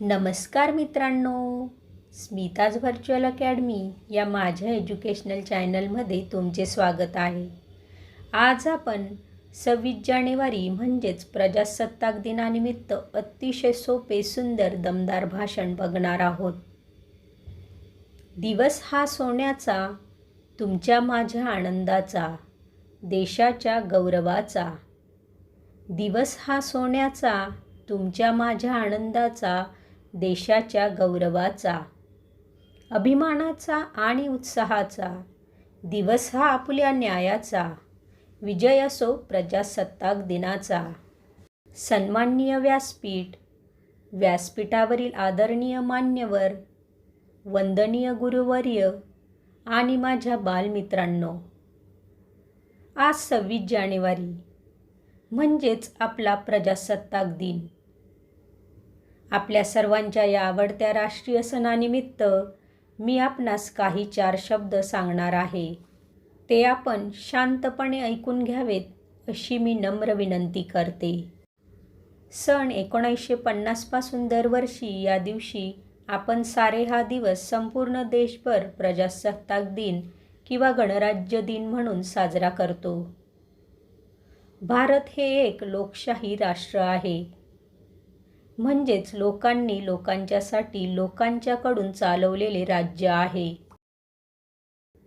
नमस्कार मित्रांनो. Smita's virtual academy या माझ्या एज्युकेशनल चॅनलमध्ये तुमचे स्वागत आहे. आज आपण सव्वीस जानेवारी म्हणजेच प्रजासत्ताक दिनानिमित्त अतिशय सोपे सुंदर दमदार भाषण बघणार आहोत. दिवस हा सोन्याचा तुमच्या माझ्या आनंदाचा देशाच्या गौरवाचा. दिवस हा सोन्याचा तुमच्या माझ्या आनंदाचा देशाच्या गौरवाचा अभिमानाचा आणि उत्साहाचा. दिवस हा आपल्या न्यायाचा विजय असो प्रजासत्ताक दिनाचा. सन्माननीय व्यासपीठ व्यासपीठावरील आदरणीय मान्यवर वंदनीय गुरुवर्य आणि माझ्या बालमित्रांनो आज सव्वीस जानेवारी म्हणजेच आपला प्रजासत्ताक दिन. आपल्या सर्वांच्या या आवडत्या राष्ट्रीय सणानिमित्त मी आपणास काही चार शब्द सांगणार आहे. ते आपण शांतपणे ऐकून घ्यावेत अशी मी नम्र विनंती करते. सण एकोणीसशे पन्नासपासून दरवर्षी या दिवशी आपण सारे हा दिवस संपूर्ण देशभर प्रजासत्ताक दिन किंवा गणराज्य दिन म्हणून साजरा करतो. भारत हे एक लोकशाही राष्ट्र आहे. म्हणजेच लोकांनी लोकांच्यासाठी लोकांच्याकडून चालवलेले राज्य आहे.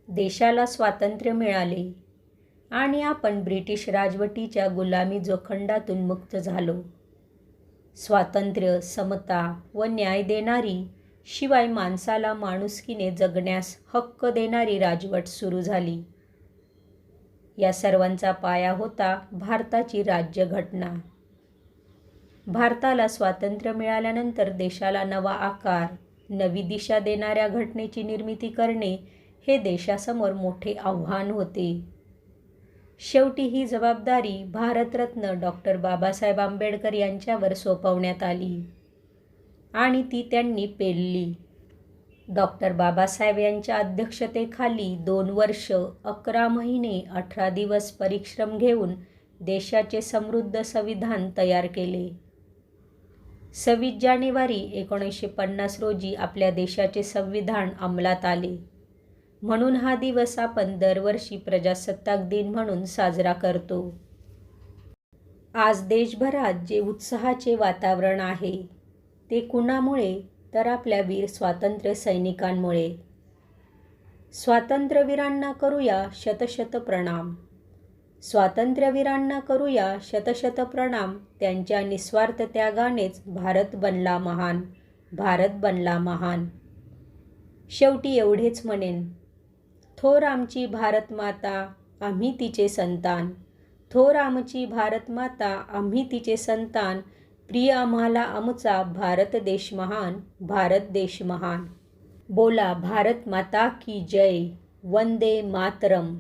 देशाला स्वातंत्र्य मिळाले आणि आपण ब्रिटिश राजवटीच्या गुलामी जोखंडातून मुक्त झालो. स्वातंत्र्य समता व न्याय देणारी शिवाय माणसाला माणुसकीने जगण्यास हक्क देणारी राजवट सुरू झाली. या सर्वांचा पाया होता भारताची राज्यघटना. भारताला स्वातंत्र्य मिळाल्यानंतर देशाला नवा आकार नवी दिशा देणाऱ्या घटनेची निर्मिती करणे हे देशासमोर मोठे आव्हान होते. शेवटी ही जबाबदारी भारतरत्न डॉक्टर बाबासाहेब आंबेडकर यांच्यावर सोपवण्यात आली आणि ती त्यांनी पेलली. डॉक्टर बाबासाहेब यांच्या अध्यक्षतेखाली दोन वर्ष अकरा महिने अठरा दिवस परिश्रम घेऊन देशाचे समृद्ध संविधान तयार केले. सव्वीस जानेवारी एकोणीसशे पन्नास रोजी आपल्या देशाचे संविधान अंमलात आले. म्हणून हा दिवस आपण दरवर्षी प्रजासत्ताक दिन म्हणून साजरा करतो. आज देशभरात जे उत्साहाचे वातावरण आहे ते कुणामुळे तर आपल्या वीर स्वातंत्र्य सैनिकांमुळे. स्वातंत्र्यवीरांना करूया शतशत प्रणाम. स्वातंत्र्यवीरांना करूया शतशत प्रणाम. त्यांच्या निस्वार्थ त्यागानेच भारत बनला महान. भारत बनला महान. शेवटी एवढेच म्हणेन. थोर आमची भारत माता आम्ही तिचे संतान. थोर आमची भारत माता आम्ही तिचे संतान. प्रिय आम्हाला आमचा भारत देश महान भारत देश महान. बोला भारत माता की जय. वंदे मातरम.